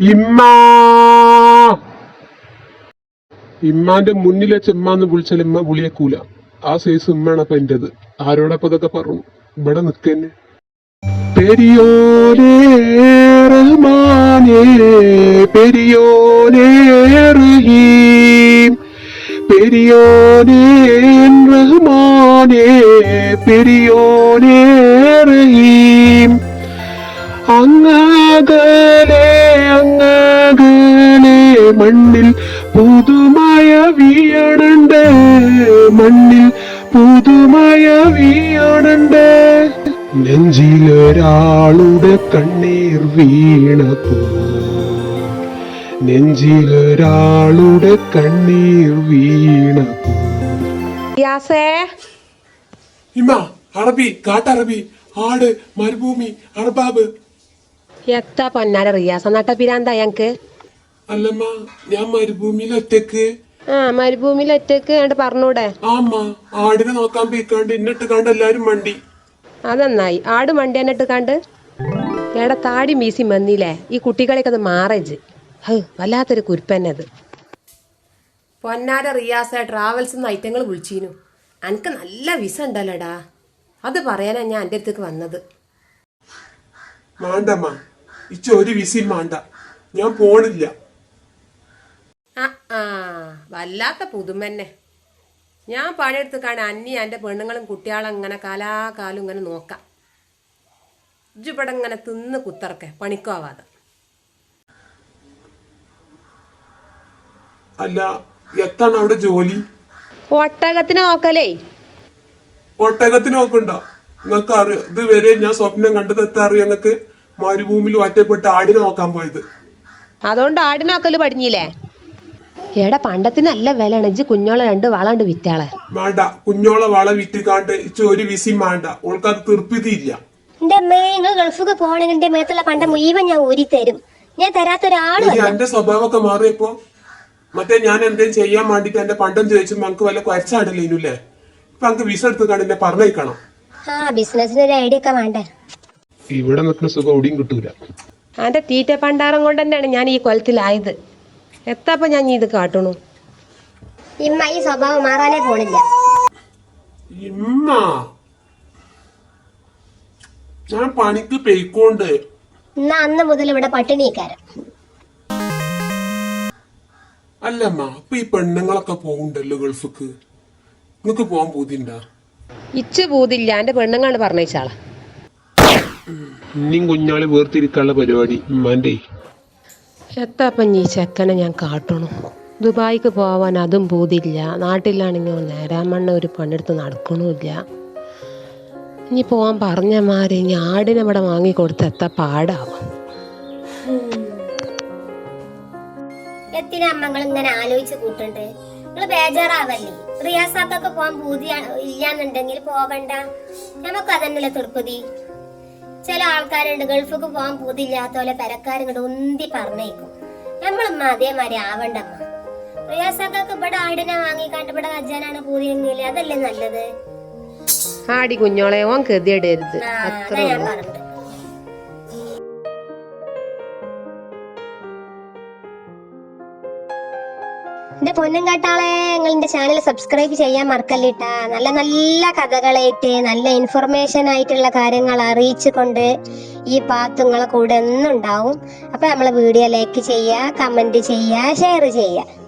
ഇമ്മ. ഇമ്മാന്റെ മുന്നിലെ വെച്ച് ഇമ്മാന്ന് വിളിച്ചാൽ ഇമ്മ വിളിയേക്കൂല. ആ സൈസ് ഉമ്മയാണ് അപ്പൊ എന്റേത്. ആരോടൊപ്പം ഇതൊക്കെ പറഞ്ഞു? ഇവിടെ നിക്കന്നെ പെരിയോനേ റഹ്മാനേ പെരിയോനേ റഹീം. പെരിയോനേ റഹ്മാനേ പെരിയോനേ റഹീം. അങ്ങകലെ അങ്ങകലെ മണ്ണിൽ പുതുമയ വീയണണ്ട്. മണ്ണിൽ പുതുമയ വീയണണ്ട്. നെഞ്ചിലൊരാളുടെ കണ്ണീർ വീണപ്പോ നെഞ്ചിലൊരാളുടെ കണ്ണീർ വീണപ്പോ യാസേ. ഇമ്മ അറബി കാട്ടറബി ആട് മരുഭൂമി അർബാബ് എത്താ പൊന്നാല റിയാസ. നട്ട പിരാന്താ ഞങ്ങക്ക്? അല്ലമ്മ ഞാൻ മരുഭൂമിയിൽ ഒറ്റയ്ക്ക്. ആ മരുഭൂമിയിൽ ഒറ്റയ്ക്ക് കണ്ട് പറഞ്ഞൂടെ? ആമ്മ ആടിനെ നോക്കാൻ പോയിക്കാണ്ട് ഇന്നിട്ട് കണ്ട് എല്ലാരും മണ്ടി. അതെന്നായി? ആട് മണ്ടി എന്നിട്ട് കണ്ട് എടാ താടി മീസി മന്നിലേ ഈ കുട്ടികളെയൊക്കെ അത് മാറേജ് ഹ് വല്ലാത്തൊരു കുരുപ്പന്നത് പൊന്നാര റിയാസ ട്രാവൽസ് നിന്ന് ഐറ്റങ്ങൾ വിളിച്ചീനു. എനിക്ക് നല്ല വിസ ഉണ്ടല്ലോടാ. അത് പറയാനാ ഞാൻ എന്റെ അടുത്തേക്ക് വന്നത്. മാണ്ടമ്മ ഇച്ച ഒരു വിസിയും വേണ്ട. ഞാൻ പോണില്ല. ആ ആ വല്ലാത്ത പുതുമന്നെ. ഞാൻ പണിയെടുത്ത് കാണാൻ അന്നി എന്റെ പെണ്ണുങ്ങളും കുട്ടികളും ഇങ്ങനെ കാലാകാലം ഇങ്ങനെ നോക്കാം. ഇജ്ജിവിടെ ഇങ്ങനെ തിന്ന് കുത്തറക്കെ പണിക്കാവാതെ അല്ല എത്താണ് അവിടെ ജോലി? ഒട്ടകത്തിന് നോക്കലേ. ഒട്ടകത്തിന് നോക്കണ്ട. നിങ്ങൾക്ക് അറിയോ ഇത് വരെ ഞാൻ സ്വപ്നം കണ്ടത് എത്താ അറിയോ നിങ്ങൾക്ക് മരുഭൂമിയിൽ ഒറ്റപ്പെട്ട് ആടിനെ നോക്കാൻ പോയത്. അതുകൊണ്ട് ആടിനെ നോക്കൽ പടിഞ്ഞില്ലേ? എടാ പണ്ടത്തിന് നല്ല വിലയാണ്. ഇജ്ജ് കുഞ്ഞോളെ രണ്ട് വളണ്ട് വിറ്റാളെ. വേണ്ട കുഞ്ഞോളെ വള വിറ്റിക്കാണ്ട് ഇച്ച ഒരു വിസിയും വേണ്ട. ഓൾക്കത് തീർപ്പിതിയില്ല എന്റെ അമ്മേ നിങ്ങൾ ഗൾഫൊക്കെ പോകണമെങ്കിൽ എന്റെ മേത്തുള്ള പണ്ട മുഴുവൻ ഞാൻ ഊരി തരും. ഞാൻ തരാത്ത ഒരാളും എന്റെ സ്വഭാവമൊക്കെ മാറിയപ്പോ മറ്റേ ഞാൻ എന്തേലും ചെയ്യാൻ വേണ്ടിട്ട് എന്റെ പണ്ടം ചോദിച്ചു നമുക്ക് വല്ല കുരച്ചാടില്ലേനുല്ലേ ഇപ്പൊ നമുക്ക് വിസ എടുത്തുകാണ്ട് എന്നെ പറഞ്ഞേക്കണം ആ ബിസിനസിന് ഒരു ഐഡിയ ഒക്കെ വേണ്ടേ? ഇവിടെ നിൽക്കുന്ന സുഖം എവിടെയും കിട്ടൂല. എന്റെ തീറ്റ പണ്ടാരം കൊണ്ട് തന്നെയാണ് ഞാൻ ഈ കൊലത്തിലായത്. എത്താപ്പം ഞാൻ ഇത് കാട്ടണു. ഇമ്മ ഈ സ്വഭാവം മാറാനേ പോണില്ല. ഇമ്മ. ഞാൻ പണിക്ക് പെയ്ക്കോണ്ട്. എന്നാ അന്ന് മുതൽ ഇവിടെ പട്ടിണിക്കാരൻ അല്ലമ്മ അപ്പൊ ഈ പെണ്ണുങ്ങളൊക്കെ പോകണ്ടല്ലോ ഗൾഫിക്ക്? നിങ്ങക്ക് പോകാൻ പൂതിണ്ടാ ഇച്ച് പൂതില്ല എന്റെ പെണ്ണുങ്ങൾ പറഞ്ഞേച്ചാളാ ഇനിയും കുഞ്ഞാളെ വേർതിരിക്കാനുള്ള പരിപാടി ഉമ്മാന്റെ. എത്താപ്പം ഈ ചെക്കനെ ഞാൻ കാട്ടണു. ദുബായിക്ക് പോവാൻ അതും പോതില്ല നാട്ടിലാണെങ്കിൽ നേരാമണ്ണ ഒരു പണിയെടുത്ത് നടക്കണമില്ല. ഇനി പോവാൻ പറഞ്ഞ മാറി ഇനി ആടിനെ ഇവിടെ വാങ്ങിക്കൊടുത്ത് എത്താ പാടാവും. എത്തിനാ അമ്മങ്ങൾ ഇങ്ങനെ ആലോചിച്ച് കൂട്ടുണ്ട്? നിങ്ങൾ ബേജാറാവല്ലേ? റിയാസാക്കൊക്കെ പോകാൻ പൂതി ഇല്ലാന്നുണ്ടെങ്കിൽ പോവണ്ട. നമുക്ക് അതന്നല്ലേ തൃപ്തി ചില ആൾക്കാരുണ്ട് ഗൾഫിക്ക് പോകാൻ പോതില്ലാത്ത പോലെ പെരക്കാരിങ്ങോട്ട് ഉന്തി പറഞ്ഞേക്കും. നമ്മളും അതേമാതിരി ആവണ്ടമ്മ. റിയാസാക്കൊക്കെ ഇവിടെ ആടിനെ വാങ്ങിക്കാണ്ട് ഇവിടെ അജ്ജാനാണ് പൂതിയെങ്കിൽ അതല്ലേ നല്ലത്? ആടി കുഞ്ഞോളെ ഓൻ ഗതിയിടരുത് ആ, അത്ര എന്റെ പൊന്നും കേട്ടാളെ നിങ്ങൾ എന്റെ ചാനൽ സബ്സ്ക്രൈബ് ചെയ്യാൻ മറക്കല്ലിട്ടാ നല്ല നല്ല കഥകളായിട്ട് നല്ല ഇൻഫർമേഷൻ ആയിട്ടുള്ള കാര്യങ്ങൾ അറിയിച്ചു കൊണ്ട് ഈ പാത്ത് നിങ്ങളെ കൂടെ എന്നുണ്ടാവും. അപ്പൊ നമ്മളെ വീഡിയോ ലൈക്ക് ചെയ്യുക കമന്റ് ചെയ്യുക ഷെയർ ചെയ്യുക.